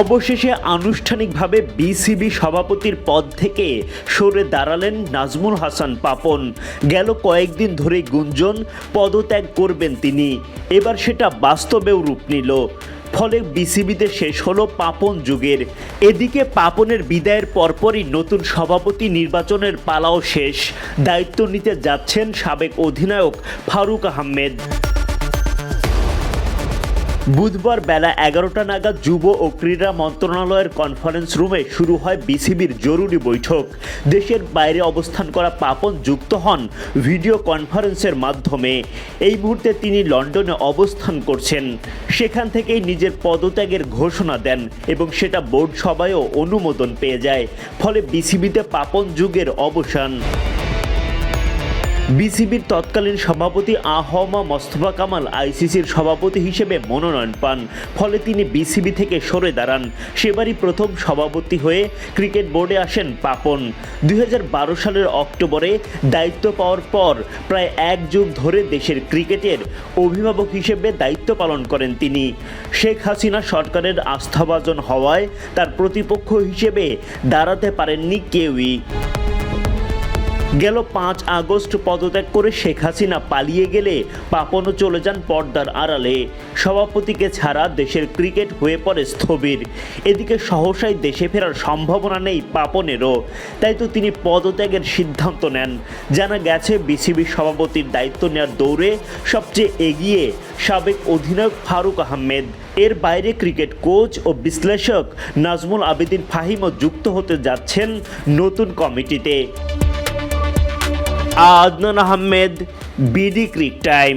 অবশেষে আনুষ্ঠানিকভাবে বিসিবি সভাপতির পদ থেকে সরে দাঁড়ালেন নাজমুল হাসান পাপন। গেল কয়েকদিন ধরে গুঞ্জন, পদত্যাগ করবেন তিনি। এবার সেটা বাস্তবেও রূপ নিল। ফলে বিসিবিতে শেষ হলো পাপন যুগের। এদিকে পাপনের বিদায়ের পরপরই নতুন সভাপতি নির্বাচনের পালাও শেষ। দায়িত্ব নিতে যাচ্ছেন সাবেক অধিনায়ক ফারুক আহমেদ। বুধবার বেলা এগারোটা নাগাদ যুব ও ক্রীড়া মন্ত্রণালয়ের কনফারেন্স রুমে শুরু হয় বিসিবির জরুরি বৈঠক। দেশের বাইরে অবস্থান করা পাপন যুক্ত হন ভিডিও কনফারেন্সের মাধ্যমে। এই মুহূর্তে তিনি লন্ডনে অবস্থান করছেন। সেখান থেকেই নিজের পদত্যাগের ঘোষণা দেন এবং সেটা বোর্ড সভায়ও অনুমোদন পেয়ে যায়। ফলে বিসিবিতে পাপন যুগের অবসান। বিসিবির তৎকালীন সভাপতি আহমা মোস্তফা কামাল আইসিসির সভাপতি হিসেবে মনোনয়ন পান, ফলে তিনি বিসিবি থেকে সরে দাঁড়ান। সেবারই প্রথম সভাপতি হয়ে ক্রিকেট বোর্ডে আসেন পাপন। দুই হাজার বারো সালের অক্টোবরে দায়িত্ব পাওয়ার পর প্রায় এক যুগ ধরে দেশের ক্রিকেটের অভিভাবক হিসেবে দায়িত্ব পালন করেন তিনি। শেখ হাসিনা সরকারের আস্থাভাজন হওয়ায় তার প্রতিপক্ষ হিসেবে দাঁড়াতে পারেননি কেউই। গেল পাঁচ আগস্ট পদত্যাগ করে শেখ হাসিনা পালিয়ে গেলে পাপনও চলে যান পর্দার আড়ালে। সভাপতিকে ছাড়া দেশের ক্রিকেট হয়ে পড়ে স্থবির। এদিকে সহসাই দেশে ফেরার সম্ভাবনা নেই পাপনেরও। তাই তো তিনি পদত্যাগের সিদ্ধান্ত নেন। জানা গেছে, বিসিবি সভাপতির দায়িত্ব নেওয়ার দৌড়ে সবচেয়ে এগিয়ে সাবেক অধিনায়ক ফারুক আহমেদ। এর বাইরে ক্রিকেট কোচ ও বিশ্লেষক নাজমুল আবেদিন ফাহিমও যুক্ত হতে যাচ্ছেন নতুন কমিটিতে। Adnan Ahmed BD crick time.